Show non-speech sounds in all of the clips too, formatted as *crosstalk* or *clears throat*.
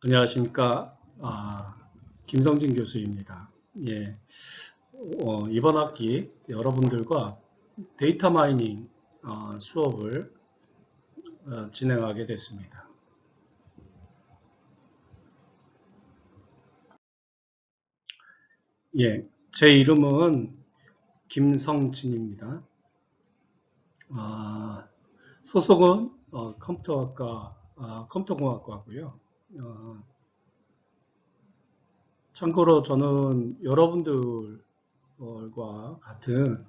안녕하십니까. 아, 김성진 교수입니다. 예, 어, 이번 학기 여러분들과 데이터 마이닝 어, 수업을 어, 진행하게 됐습니다. 예, 제 이름은 김성진입니다. 아, 소속은 어, 컴퓨터학과, 아, 컴퓨터공학과고요. 어, 참고로 저는 여러분들과 같은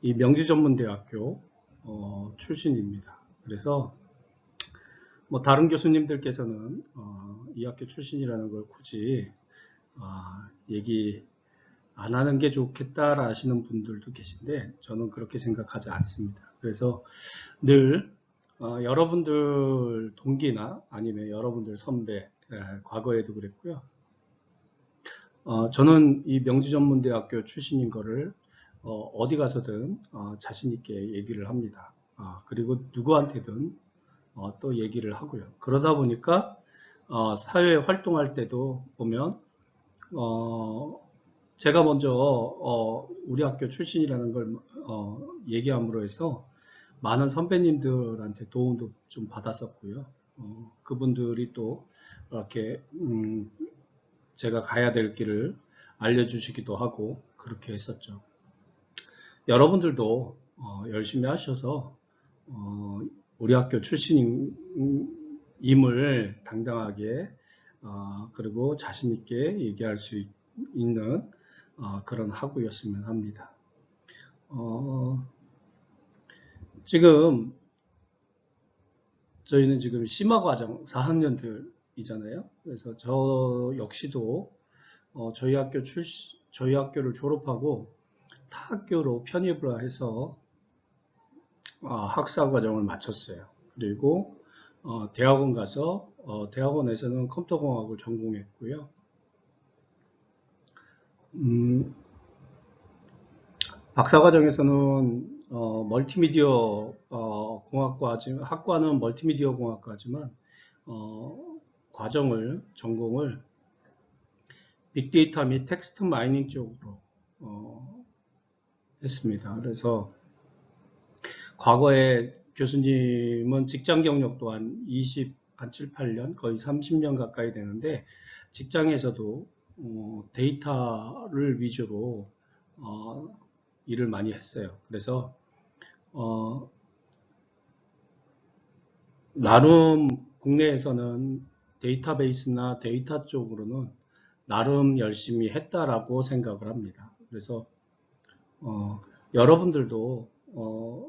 이 명지전문대학교 어, 출신입니다. 그래서 뭐 다른 교수님들께서는 어, 이 학교 출신이라는 걸 굳이 어, 얘기 안 하는 게 좋겠다 하시는 분들도 계신데 저는 그렇게 생각하지 않습니다. 그래서 늘 어, 여러분들 동기나 아니면 여러분들 선배, 예, 과거에도 그랬고요. 어, 저는 이 명지전문대학교 출신인 거를 어, 디 가서든 어, 자신 있게 얘기를 합니다. 아, 그리고 누구한테든 어, 또 얘기를 하고요. 그러다 보니까 어, 사회 활동할 때도 보면 어, 제가 먼저 어, 우리 학교 출신이라는 걸 어, 얘기함으로 해서 많은 선배님들한테 도움도 좀 받았었고요. 어, 그분들이 또 이렇게 음, 제가 가야 될 길을 알려주시기도 하고 그렇게 했었죠. 여러분들도 어, 열심히 하셔서 어, 우리 학교 출신임을 당당하게 어, 그리고 자신 있게 얘기할 수 있, 는 어, 그런 학우였으면 합니다. 어, 지금 저희는 지금 심화 과정 4학년들이잖아요. 그래서 저 역시도 어, 저희 학교 출 저희 학교를 졸업하고 타 학교로 편입을 해서 어, 학사 과정을 마쳤어요. 그리고 어, 대학원 가서 어, 대학원에서는 컴퓨터공학을 전공했고요. 음, 박사 과정에서는 어, 멀티미디어 어, 공학과지만 학과는 멀티미디어 공학과지만 어, 과정을 전공을 빅데이터 및 텍스트 마이닝 쪽으로 어, 했습니다. 그래서 과거에 교수님은 직장 경력 또한 20, 한 7, 8년, 거의 30년 가까이 되는데 직장에서도 어, 데이터를 위주로 어, 일을 많이 했어요. 그래서 어, 나름 국내에서는 데이터베이스나 데이터 쪽으로는 나름 열심히 했다라고 생각을 합니다. 그래서 어, 여러분들도 어,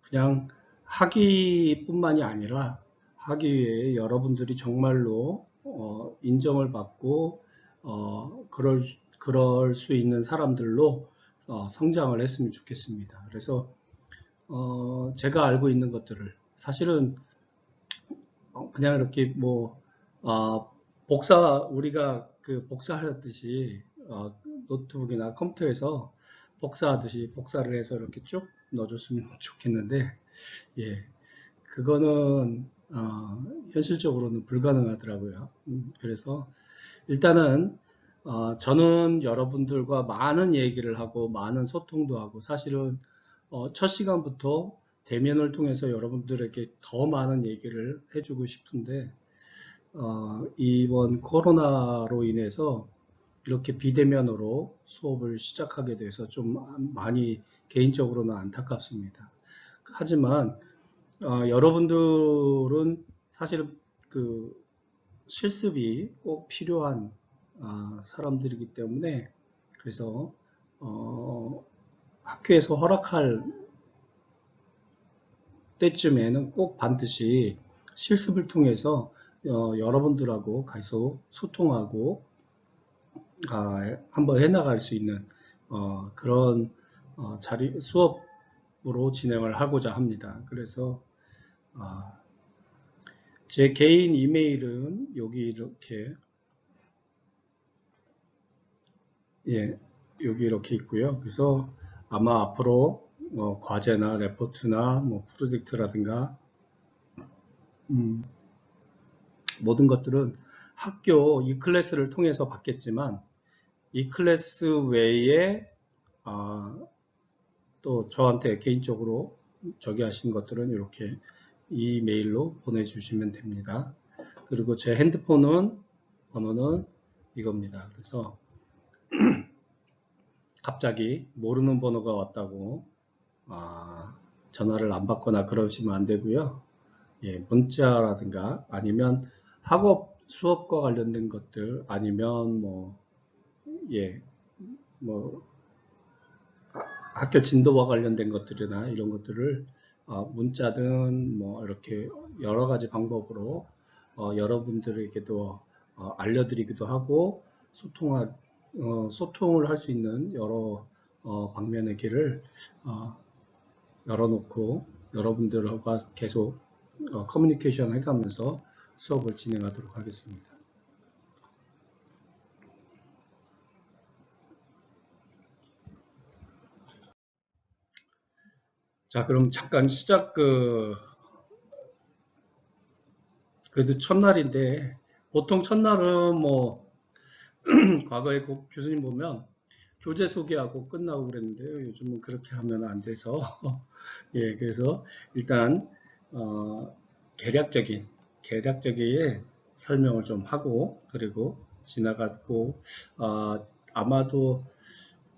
그냥 하기뿐만이 아니라 하기 위해 여러분들이 정말로 어, 인정을 받고 어, 그럴 그럴 수 있는 사람들로 어, 성장을 했으면 좋겠습니다. 그래서 어, 제가 알고 있는 것들을 사실은 어, 그냥 이렇게 뭐 어, 복사 우리가 그 복사하듯이 어, 노트북이나 컴퓨터에서 복사하듯이 복사를 해서 이렇게 쭉 넣어줬으면 *laughs* 좋겠는데 예 그거는 어, 현실적으로는 불가능하더라고요. 음, 그래서 일단은 어, 저는 여러분들과 많은 얘기를 하고 많은 소통도 하고 사실은 어, 첫 시간부터 대면을 통해서 여러분들에게 더 많은 얘기를 해주고 싶은데 어, 이번 코로나로 인해서 이렇게 비대면으로 수업을 시작하게 돼서 좀 많이 개인적으로는 안타깝습니다. 하지만 어, 여러분들은 사실은 그 실습이 꼭 필요한 아, 사람들이기 때문에 그래서 어, 학교에서 허락할 때쯤에는 꼭 반드시 실습을 통해서 어, 여러분들하고 계속 소통하고 아, 한번 해나갈 수 있는 어, 그런 어, 자리 수업으로 진행을 하고자 합니다. 그래서 아, 제 개인 이메일은 여기 이렇게 예, 여기 이렇게 있고요. 그래서 아마 앞으로 뭐 과제나 레포트나 뭐 프로젝트라든가 음, 모든 것들은 학교 이 클래스를 통해서 받겠지만 이 클래스 외에 아, 또 저한테 개인적으로 저기 하신 것들은 이렇게 이메일로 보내주시면 됩니다. 그리고 제 핸드폰은 번호는 이겁니다. 그래서 *clears throat* 갑자기 모르는 번호가 왔다고 아, 전화를 안 받거나 그러시면 안 되고요. 예, 문자라든가 아니면 학업 수업과 관련된 것들 아니면 뭐 예, 뭐 학교 진도와 관련된 것들이나 이런 것들을 어, 문자든 뭐 이렇게 여러 가지 방법으로 어, 여러분들에게도 어, 알려드리기도 하고 소통하, 어, 소통을 할 수 있는 여러 어, 방면의 길을 어, 열어놓고 여러분들과 계속 어, 커뮤니케이션 해가면서 수업을 진행하도록 하겠습니다. 자, 그럼 잠깐 시작 그 그래도 첫날인데 보통 첫날은 뭐 *clears throat* 과거에 고- 교수님 보면 교재 소개하고 끝나고 그랬는데요. 요즘은 그렇게 하면 안 돼서 *laughs* 예, 그래서 일단 어, 개략적인 개략적인 설명을 좀 하고 그리고 지나가고 어, 아마도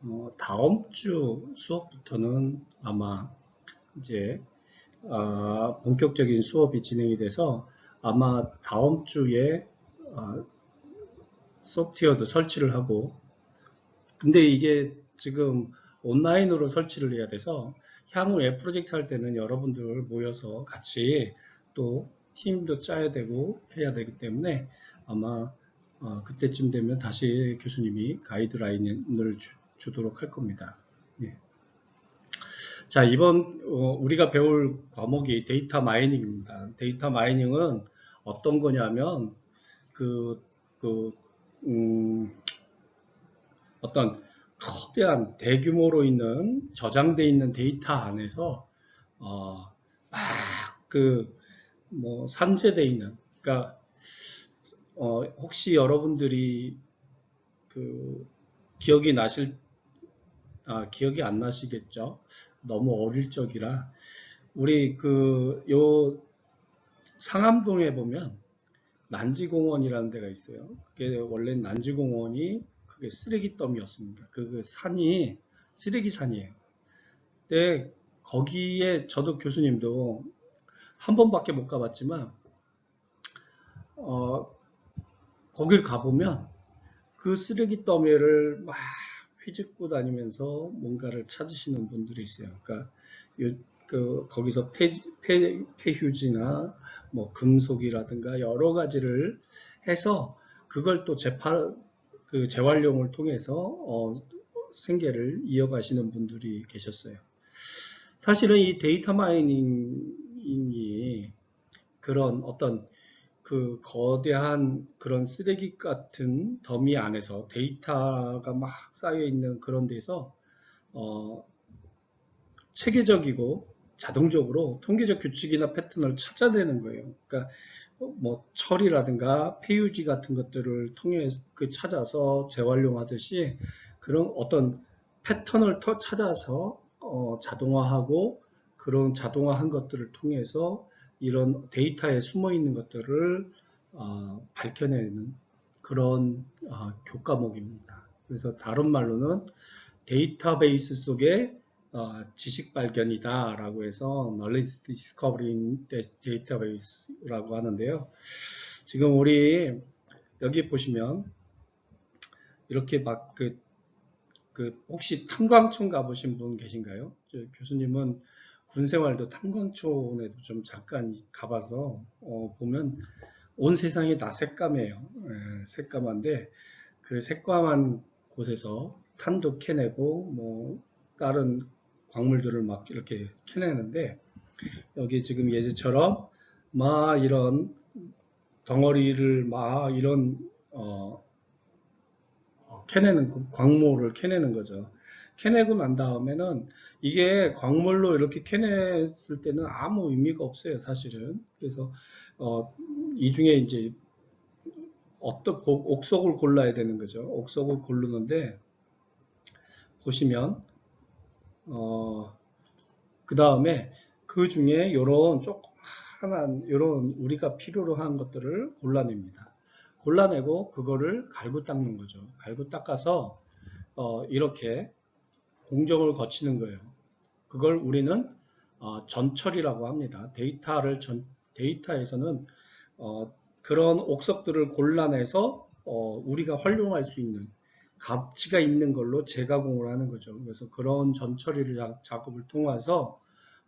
어, 다음 주 수업부터는 아마 이제 어, 본격적인 수업이 진행이 돼서 아마 다음 주에 어, 소프트웨어도 설치를 하고 근데 이게 지금 온라인으로 설치를 해야 돼서 향후에 프로젝트 할 때는 여러분들 모여서 같이 또 팀도 짜야 되고 해야 되기 때문에 아마 어, 그때쯤 되면 다시 교수님이 가이드라인을 주, 도록할 겁니다. 예. 자, 이번 어, 우리가 배울 과목이 데이터 마이닝입니다. 데이터 마이닝은 어떤 거냐면 그, 그 음, 어떤 거대한 대규모로 있는 저장되어 있는 데이터 안에서 어, 막그뭐 산재되어 있는 그러니까 어, 혹시 여러분들이 그 기억이 나실 아, 기억이 안 나시겠죠? 너무 어릴 적이라 우리 그 요 상암동에 보면 난지공원이라는 데가 있어요. 그게 원래 난지공원이 그게 쓰레기 더미였습니다. 그, 그 산이 쓰레기 산이에요. 근데 거기에 저도 교수님도 한 번밖에 못 가봤지만 어, 거길 가보면 그 쓰레기 더미를 막 휘젓고 다니면서 뭔가를 찾으시는 분들이 있어요. 그러니까 요, 그 거기서 폐, 폐, 폐휴지나 뭐 금속이라든가 여러 가지를 해서 그걸 또 재팔 그 재활용을 통해서 어, 생계를 이어가시는 분들이 계셨어요. 사실은 이 데이터 마이닝이 그런 어떤 그 거대한 그런 쓰레기 같은 더미 안에서 데이터가 막 쌓여 있는 그런 데서 어, 체계적이고 자동적으로 통계적 규칙이나 패턴을 찾아내는 거예요. 그러니까 뭐 철이라든가 폐유지 같은 것들을 통해 그 찾아서 재활용하듯이 그런 어떤 패턴을 더 찾아서 어, 자동화하고 그런 자동화한 것들을 통해서 이런 데이터에 숨어 있는 것들을 어, 밝혀내는 그런 어, 교과목입니다. 그래서 다른 말로는 데이터베이스 속에 어, 지식 발견이다 라고 해서 knowledge discovery database라고 하는데요. 지금 우리 여기 보시면 이렇게 막그 그 혹시 탄광촌 가보신 분 계신가요? 교수님은 군 생활도 탄광촌에도 좀 잠깐 가봐서 어, 보면 온 세상이 다 새까매요. 에, 새까만데 그 새까만 곳에서 탄도 캐내고 뭐 다른 광물들을 막 이렇게 캐내는데 여기 지금 예제처럼 막 이런 덩어리를 막 이런 어, 캐내는 그 광물을 캐내는 거죠. 캐내고 난 다음에는 이게 광물로 이렇게 캐냈을 때는 아무 의미가 없어요, 사실은. 그래서 어, 이 중에 이제 어떤 고- 옥석을 골라야 되는 거죠. 옥석을 고르는데 보시면 어, 그 다음에 그 중에 이런 조그만한 이런 우리가 필요로 한 것들을 골라냅니다. 골라내고 그거를 갈고 닦는 거죠. 갈고 닦아서 어, 이렇게 공정을 거치는 거예요. 그걸 우리는 어, 전처리라고 합니다. 데이터를 전, 데이터에서는 어, 그런 옥석들을 골라내서 어, 우리가 활용할 수 있는 가치가 있는 걸로 재가공을 하는 거죠. 그래서 그런 전처리를 자- 작업을 통해서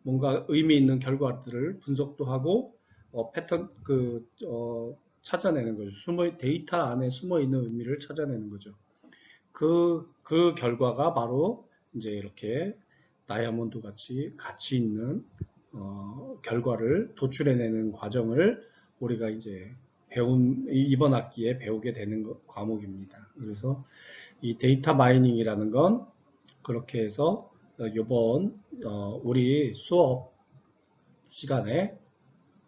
뭔가 의미 있는 결과들을 분석도 하고 어, 패턴 그 어, 찾아내는 거죠. 숨어 데이터 안에 숨어 있는 의미를 찾아내는 거죠. 그, 그 결과가 바로 이제 이렇게 다이아몬드 같이 가치 있는 어, 결과를 도출해내는 과정을 우리가 이제 배운 이- 이번 학기에 배우게 되는 거- 과목입니다. 그래서 이 데이터 마이닝이라는 건 그렇게 해서 어, 이번 어, 우리 수업 시간에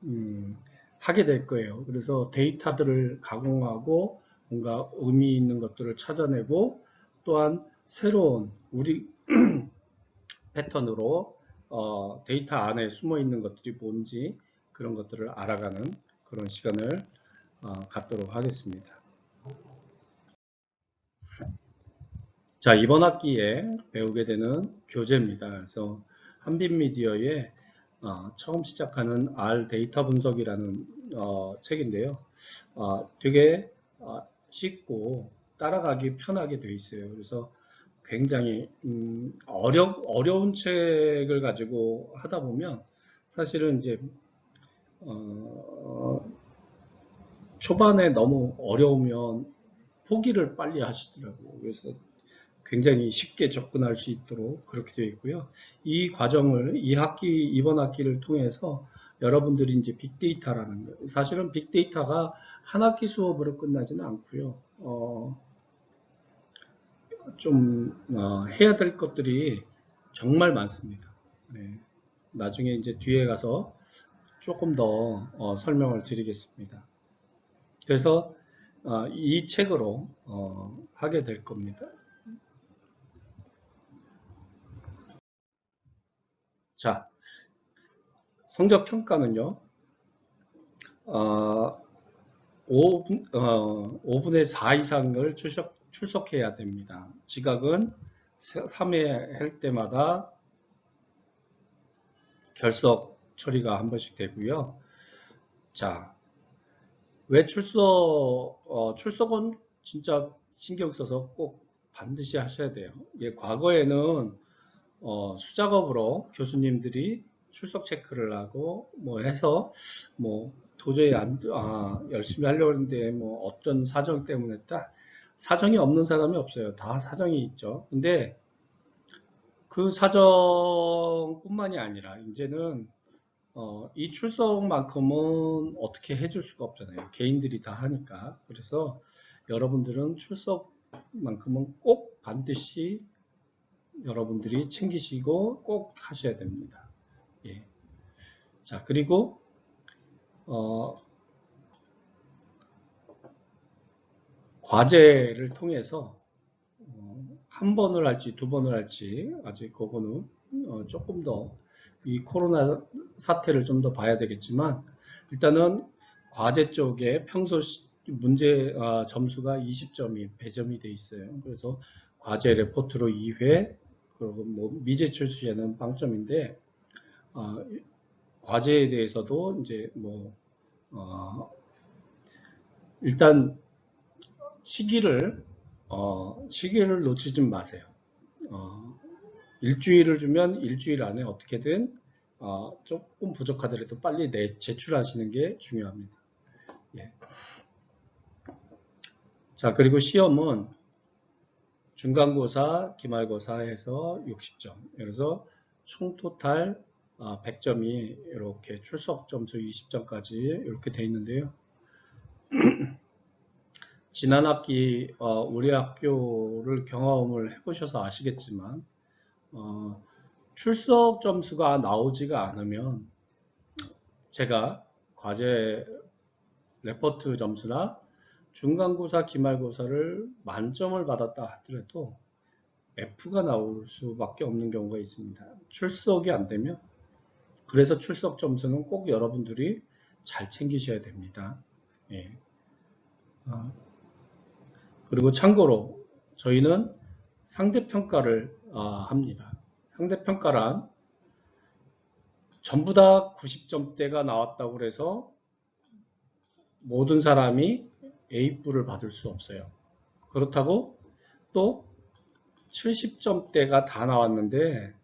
음, 하게 될 거예요. 그래서 데이터들을 가공하고 뭔가 의미 있는 것들을 찾아내고 또한 새로운 우리 *clears throat* 패턴으로 어, 데이터 안에 숨어 있는 것들이 뭔지 그런 것들을 알아가는 그런 시간을 어, 갖도록 하겠습니다. 자, 이번 학기에 배우게 되는 교재입니다. 그래서 한빛미디어의 어, 처음 시작하는 R 데이터 분석이라는 어, 책인데요. 어, 되게 어, 쉽고 따라가기 편하게 되어 있어요. 그래서 굉장히 음, 어려, 어려운 책을 가지고 하다 보면 사실은 이제 어, 초반에 너무 어려우면 포기를 빨리 하시더라고요. 그래서 굉장히 쉽게 접근할 수 있도록 그렇게 되어 있고요. 이 과정을 이 학기 이번 학기를 통해서 여러분들이 이제 빅데이터라는 거 사실은 빅데이터가 한 학기 수업으로 끝나지는 않고요. 어, 좀 어, 해야 될 것들이 정말 많습니다. 네. 나중에 이제 뒤에 가서 조금 더 어, 설명을 드리겠습니다. 그래서 어, 이 책으로 어, 하게 될 겁니다. 자, 성적 평가는요. 어, 5분, 어, 5분의 4 이상을 출석, 출석해야 됩니다. 지각은 3회 할 때마다 결석 처리가 한 번씩 되고요. 자, 왜 출석, 어, 출석은 진짜 신경 써서 꼭 반드시 하셔야 돼요. 예, 과거에는 어, 수작업으로 교수님들이 출석 체크를 하고 뭐 해서 뭐 도저히 안, 아, 열심히 하려고 했는데 뭐 어떤 사정 때문에 딱 사정이 없는 사람이 없어요. 다 사정이 있죠. 근데 그 사정뿐만이 아니라 이제는 어, 이 출석만큼은 어떻게 해줄 수가 없잖아요. 개인들이 다 하니까. 그래서 여러분들은 출석만큼은 꼭 반드시 여러분들이 챙기시고 꼭 하셔야 됩니다. 예. 자, 그리고, 어, 과제를 통해서, 어, 한 번을 할지 두 번을 할지, 아직 그거는, 어, 조금 더, 이 코로나 사태를 좀 더 봐야 되겠지만, 일단은 과제 쪽에 평소 시- 문제, 아, 점수가 20점이 배점이 돼 있어요. 그래서 과제 레포트로 2회, 그리고 뭐 미제 출시에는 빵점인데 어, 과제에 대해서도 이제 뭐 어, 일단 시기를 어, 시기를 놓치지 마세요. 어, 일주일을 주면 일주일 안에 어떻게든 어, 조금 부족하더라도 빨리 내 제출하시는 게 중요합니다. 예. 자 그리고 시험은 중간고사, 기말고사에서 60점. 그래서 총 토탈 100점이 이렇게 출석 점수 20점까지 이렇게 돼 있는데요. *clears throat* 지난 학기 어, 우리 학교를 경험을 해보셔서 아시겠지만 어, 출석 점수가 나오지가 않으면 제가 과제 레포트 점수나 중간고사, 기말고사를 만점을 받았다 하더라도 F가 나올 수밖에 없는 경우가 있습니다. 출석이 안 되면 그래서 출석 점수는 꼭 여러분들이 잘 챙기셔야 됩니다. 예. 아, 그리고 참고로 저희는 상대평가를 아, 합니다. 상대평가란 전부 다 90점대가 나왔다고 그래서 모든 사람이 A뿔을 받을 수 없어요. 그렇다고 또 70점대가 다 나왔는데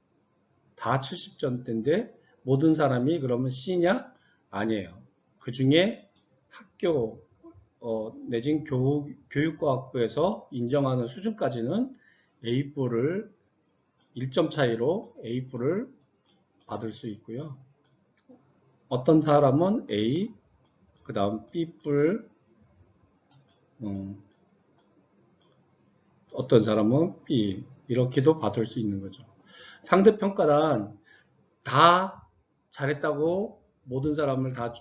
다 70점대인데 모든 사람이 그러면 C냐? 아니에요. 그 중에 학교 어, 내진 교육, 교육과학부에서 인정하는 수준까지는 A뿔을 1점 차이로 A뿔을 받을 수 있고요. 어떤 사람은 A, 그 다음 B뿔, 음, 어떤 사람은 B, 이렇게도 받을 수 있는 거죠. 상대평가란 다 잘했다고 모든 사람을 다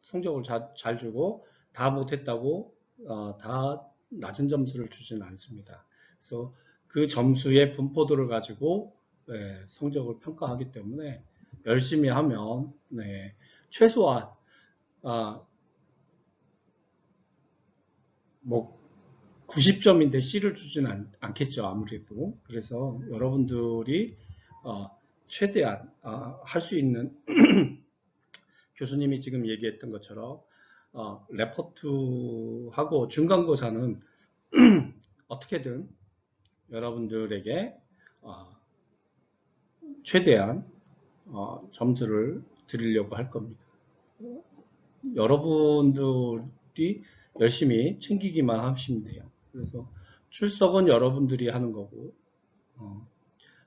성적을 자, 잘 주고 다 못했다고 어, 다 낮은 점수를 주지는 않습니다. 그래서 그 점수의 분포도를 가지고 네, 성적을 평가하기 때문에 열심히 하면 네, 최소한 아, 뭐 90점인데 C를 주지는 않, 않겠죠 아무래도 그래서 여러분들이 어, 최대한 어, 할수 있는 *clears throat* 교수님이 지금 얘기했던 것처럼 어, 레포트하고 중간고사는 *clears throat* 어떻게든 여러분들에게 어, 최대한 어, 점수를 드리려고 할 겁니다. 여러분들이 열심히 챙기기만 하시면 돼요. 그래서 출석은 여러분들이 하는 거고 어,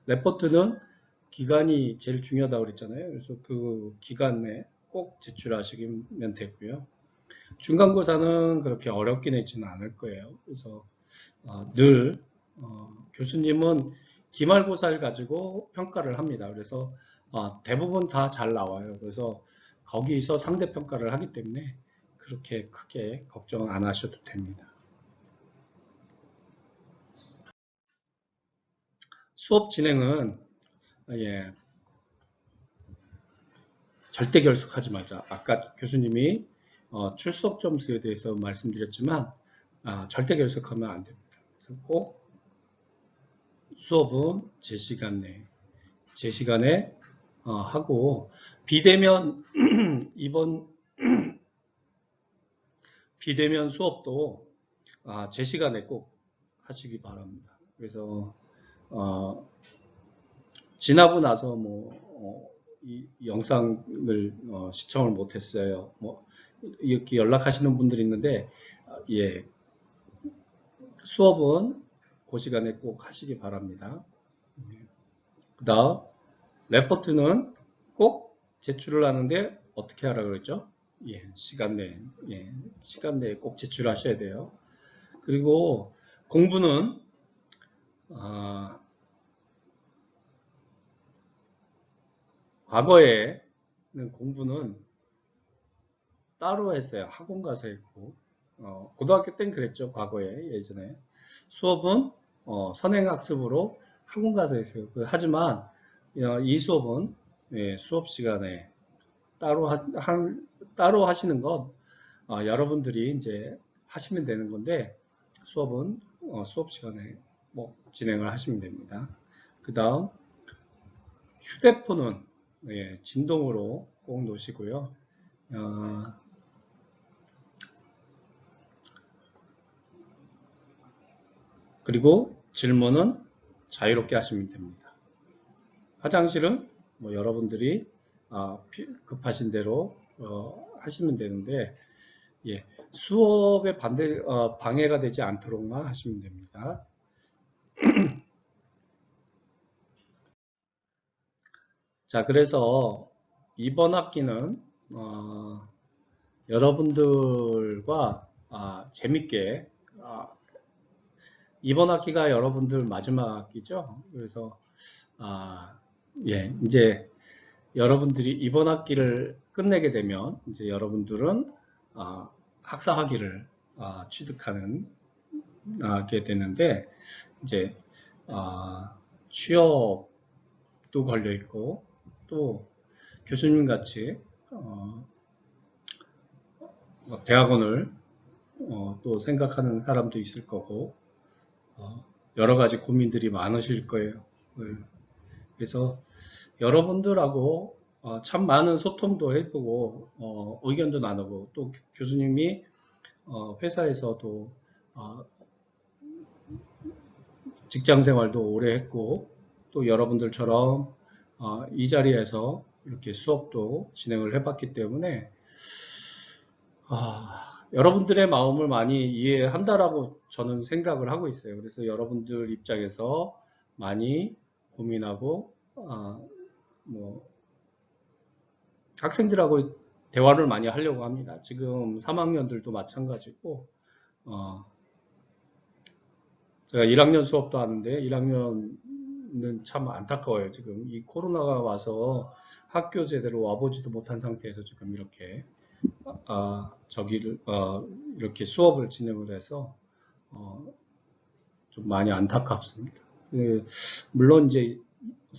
레포트는 기간이 제일 중요하다고 그랬잖아요. 그래서 그 기간 내에 꼭 제출하시면 되고요. 중간고사는 그렇게 어렵게 내지는 않을 거예요. 그래서 어, 늘 어, 교수님은 기말고사를 가지고 평가를 합니다. 그래서 어, 대부분 다 잘 나와요. 그래서 거기서 상대평가를 하기 때문에 그렇게 크게 걱정 안 하셔도 됩니다. 수업 진행은 예, 절대 결석하지 말자. 아까 교수님이 어, 출석 점수에 대해서 말씀드렸지만 아, 절대 결석하면 안 됩니다. 그래서 꼭 수업은 제 시간 내에 제 시간에 어, 하고 비대면 *clears throat* 이번 *clears throat* 비대면 수업도 아, 제 시간에 꼭 하시기 바랍니다. 그래서 어, 지나고 나서 뭐 어, 이 영상을 어, 시청을 못했어요. 뭐 이렇게 연락하시는 분들이 있는데 아, 예 수업은 그 시간에 꼭 하시기 바랍니다. 그 다음 레포트는 꼭 제출을 하는데 어떻게 하라 그랬죠? 예, 시간 내에 예, 시간 내에 꼭 제출하셔야 돼요. 그리고 공부는 아, 과거에는 공부는 따로 했어요. 학원 가서 했고 어, 고등학교 땐 그랬죠. 과거에 예전에 수업은 어, 선행학습으로 학원 가서 했어요. 그, 하지만 어, 이 수업은 예, 수업 시간에 따로 하, 한, 따로 하시는 건 어, 여러분들이 이제 하시면 되는 건데 수업은 어, 수업 시간에 뭐 진행을 하시면 됩니다. 그 다음 휴대폰은 예, 진동으로 꼭 놓으시고요. 어, 그리고 질문은 자유롭게 하시면 됩니다. 화장실은 뭐 여러분들이 아, 급하신 대로 어, 하시면 되는데 예, 수업에 반대 어, 방해가 되지 않도록만 하시면 됩니다. *clears throat* 자, 그래서 이번 학기는 어, 여러분들과 아, 재밌게 아, 이번 학기가 여러분들 마지막 학기죠. 그래서 아, 예, 이제 여러분들이 이번 학기를 끝내게 되면 이제 여러분들은 아, 학사 학위를 아, 취득하는 하게 되는데 이제 아, 취업도 걸려 있고 또 교수님 같이 어, 뭐 대학원을 어, 또 생각하는 사람도 있을 거고 어, 여러 가지 고민들이 많으실 거예요. 네. 그래서 여러분들하고 어, 참 많은 소통도 해보고 어, 의견도 나누고 또 교수님이 어, 회사에서도 어, 직장 생활도 오래 했고 또 여러분들처럼 어, 이 자리에서 이렇게 수업도 진행을 해봤기 때문에 아, 여러분들의 마음을 많이 이해한다라고 저는 생각을 하고 있어요. 그래서 여러분들 입장에서 많이 고민하고 아, 뭐 학생들하고 대화를 많이 하려고 합니다. 지금 3학년들도 마찬가지고 어, 제가 1학년 수업도 하는데 1학년은 참 안타까워요. 지금 이 코로나가 와서 학교 제대로 와보지도 못한 상태에서 지금 이렇게 아, 저기를 어, 이렇게 수업을 진행을 해서 어, 좀 많이 안타깝습니다. 그, 물론 이제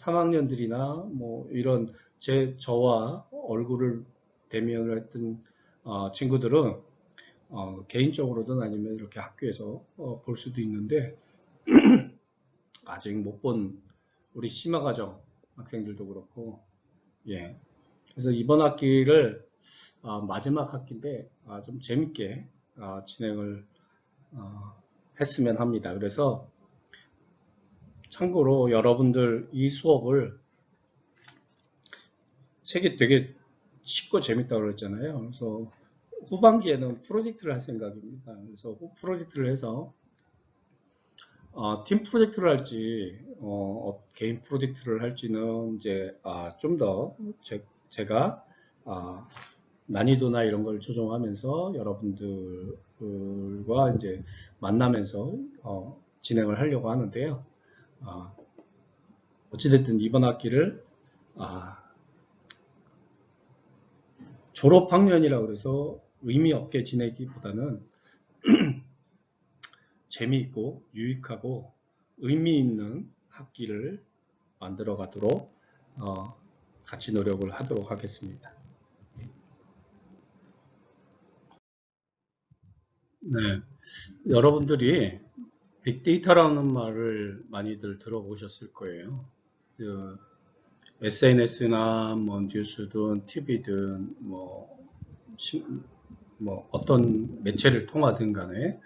3학년들이나 뭐 이런 제 저와 얼굴을 대면을 했던 어, 친구들은 어, 개인적으로든 아니면 이렇게 학교에서 어, 볼 수도 있는데 *clears throat* 아직 못 본 우리 심화 과정 학생들도 그렇고 예 그래서 이번 학기를 아, 마지막 학기인데 아, 좀 재밌게 아, 진행을 어, 했으면 합니다. 그래서 참고로 여러분들 이 수업을 책이 되게 쉽고 재밌다고 그랬잖아요. 그래서 후반기에는 프로젝트를 할 생각입니다. 그래서 후 프로젝트를 해서 어, 팀 프로젝트를 할지 어, 어, 개인 프로젝트를 할지는 이제 아, 좀더 제가 아, 난이도나 이런 걸 조정하면서 여러분들과 이제 만나면서 어, 진행을 하려고 하는데요. 아, 어찌됐든 이번 학기를 아, 졸업 학년이라 그래서 의미 없게 지내기보다는 *clears throat* 재미있고 유익하고 의미 있는 학기를 만들어 가도록 어, 같이 노력을 하도록 하겠습니다. 네, 여러분들이 빅데이터라는 말을 많이들 들어보셨을 거예요. 그 SNS나 뭐 뉴스든 TV든 뭐, 시, 뭐 어떤 매체를 통하든 간에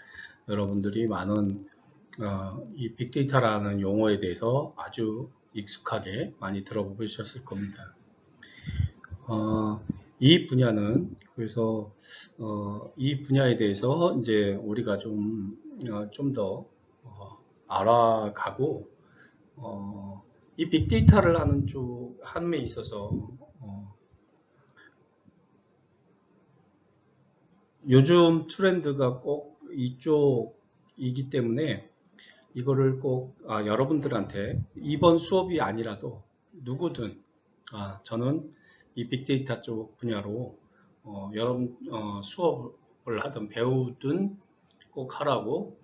여러분들이 많은 어, 이 빅데이터라는 용어에 대해서 아주 익숙하게 많이 들어보셨을 겁니다. 어, 이 분야는 그래서 어, 이 분야에 대해서 이제 우리가 좀 좀더 어, 알아가고 어, 이 빅데이터를 하는 쪽 함에 있어서 어, 요즘 트렌드가 꼭 이쪽이기 때문에 이거를 꼭 아, 여러분들한테 이번 수업이 아니라도 누구든 아, 저는 이 빅데이터 쪽 분야로 어, 여러분 어, 수업을 하든 배우든 꼭 하라고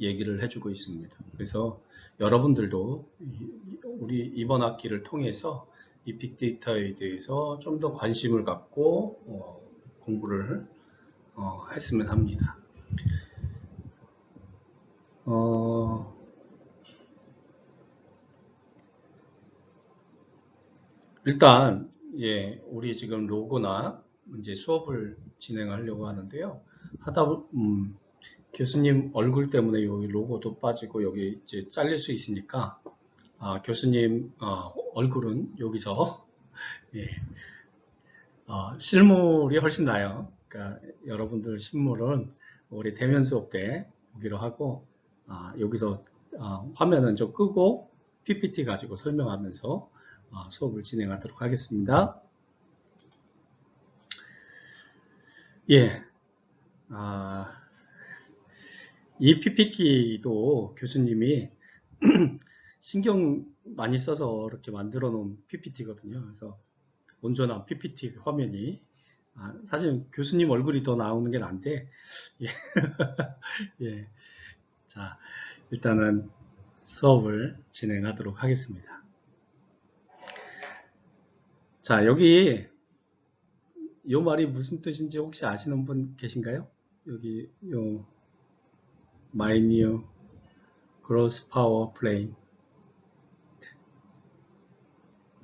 얘기를 해주고 있습니다. 그래서 여러분들도 우리 이번 학기를 통해서 이 빅데이터에 대해서 좀 더 관심을 갖고 어, 공부를 어, 했으면 합니다. 어, 일단 예, 우리 지금 로고나 이제 수업을 진행하려고 하는데요. 하다 음, 교수님 얼굴 때문에 여기 로고도 빠지고 여기 이제 잘릴 수 있으니까 아, 교수님 어, 얼굴은 여기서 *laughs* 예, 어, 실물이 훨씬 나요. 그러니까 여러분들 실물은 우리 대면 수업 때 보기로 하고 아, 여기서 아, 화면은 좀 끄고 PPT 가지고 설명하면서 아, 수업을 진행하도록 하겠습니다. 예, 아, 이 PPT도 교수님이 *clears throat* 신경 많이 써서 이렇게 만들어 놓은 PPT거든요. 그래서 온전한 PPT 화면이 아, 사실 교수님 얼굴이 더 나오는 게 난데, 예. *laughs* 예. 자, 일단은 수업을 진행하도록 하겠습니다. 자, 여기, 이 말이 무슨 뜻인지 혹시 아시는 분 계신가요? 여기, 요, my new gross power plane.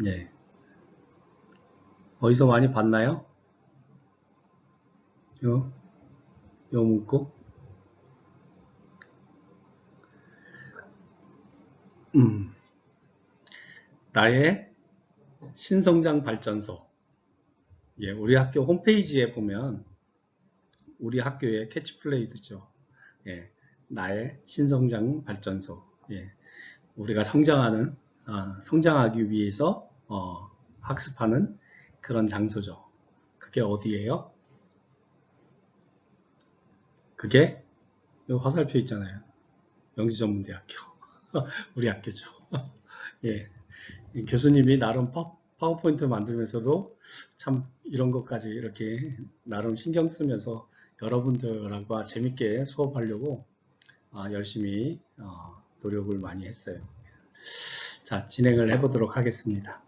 예. 어디서 많이 봤나요? 요, 요 문구? 음, 나의 신성장 발전소. 예, 우리 학교 홈페이지에 보면 우리 학교의 캐치플레이드죠. 예, 나의 신성장 발전소. 예, 우리가 성장하는, 아, 성장하기 위해서 어, 학습하는 그런 장소죠. 그게 어디예요? 그게 요 화살표 있잖아요. 영지전문대학교. *laughs* 우리 학교죠. *laughs* 예. 이 교수님이 나름 파, 파워포인트 만들면서도 참 이런 것까지 이렇게 나름 신경 쓰면서 여러분들과 재밌게 수업하려고 아, 열심히 어, 노력을 많이 했어요. 자, 진행을 해보도록 하겠습니다.